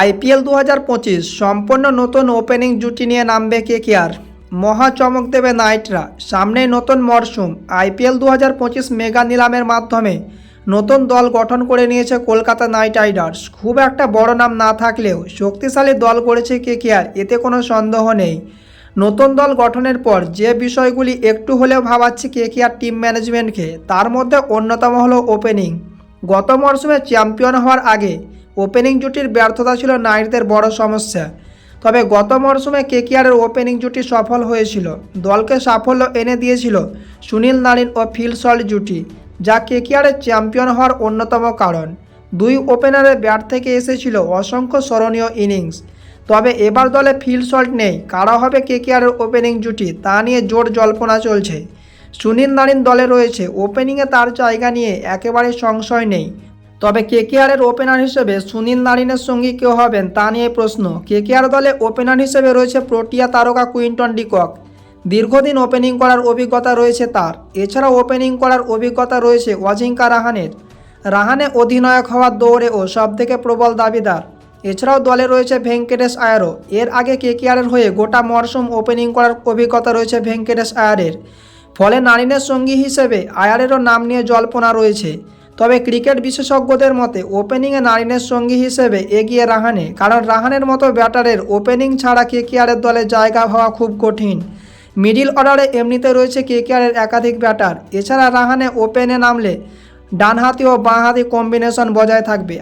IPL দু হাজার পঁচিশ সম্পূর্ণ নতুন ওপেনিং জুটি নিয়ে নামবে কে কে আর? মহা চমক দেবে নাইটরা। সামনেই নতুন মরশুম। আইপিএল দু হাজার পঁচিশ মেগা নিলামের মাধ্যমে নতুন দল গঠন করে নিয়েছে কলকাতা নাইট রাইডার্স। খুব একটা বড় নাম না থাকলেও শক্তিশালী দল করেছে কে কে আর, এতে কোনো সন্দেহ নেই। নতুন দল গঠনের পর যে বিষয়গুলি একটু হলেও ভাবাচ্ছে কে কে আর টিম ম্যানেজমেন্টকে, তার মধ্যে অন্যতম হলো ওপেনিং। গত মরশুমে চ্যাম্পিয়ন হওয়ার আগে ওপেনিং জুটির ব্যর্থতা ছিল নাইটদের বড় সমস্যা। তবে গত মরশুমে কেকিআরের ওপেনিং জুটি সফল হয়েছিল। দলকে সাফল্য এনে দিয়েছিল সুনীল নারিন ও ফিল সল্ট জুটি, যা কেকিআরের চ্যাম্পিয়ন হওয়ার অন্যতম কারণ। দুই ওপেনারের ব্যাট থেকে এসেছিল অসংখ্য স্মরণীয় ইনিংস। তবে এবার দলে ফিল সল্ট নেই। কারা হবে কেকিআরের ওপেনিং জুটি তা নিয়ে জোর জল্পনা চলছে। সুনীল নারিন দলে রয়েছে। ওপেনিংয়ে তার জায়গা নিয়ে একেবারে সংশয় নেই। তবে কেকেআরের ওপেনার হিসেবে সুনীল নারিনের সঙ্গী কেউ হবেন তা নিয়ে প্রশ্ন। কেকেআর দলে ওপেনার হিসেবে রয়েছে প্রোটিয়া তারকা কুইন্টন ডিকক। দীর্ঘদিন ওপেনিং করার অভিজ্ঞতা রয়েছে তার। এছাড়াও ওপেনিং করার অভিজ্ঞতা রয়েছে অজিঙ্কা রাহানের। রাহানে অধিনায়ক হওয়ার দৌড়েও সবথেকে প্রবল দাবিদার। এছাড়াও দলে রয়েছে ভেঙ্কটেশ আয়ারও। এর আগে কেকেআরের হয়ে গোটা মরশুম ওপেনিং করার অভিজ্ঞতা রয়েছে ভেঙ্কটেশ আয়ারের। ফলে নারিনের সঙ্গী হিসেবে আয়ারেরও নাম নিয়ে জল্পনা রয়েছে। তবে ক্রিকেট বিশেষজ্ঞদের মতে, ওপেনিংয়ে নারিনের সঙ্গী হিসেবে এগিয়ে রাহানে, কারণ রাহানের মতো ব্যাটারের ওপেনিং ছাড়া কেকেআরের দলে জায়গা হওয়া খুব কঠিন। মিডিল অর্ডারে এমনিতে রয়েছে কেকেআরের একাধিক ব্যাটার। এছাড়া রাহানে ওপেনে নামলে ডানহাতি ও বাঁহাতি কম্বিনেশন বজায় থাকবে।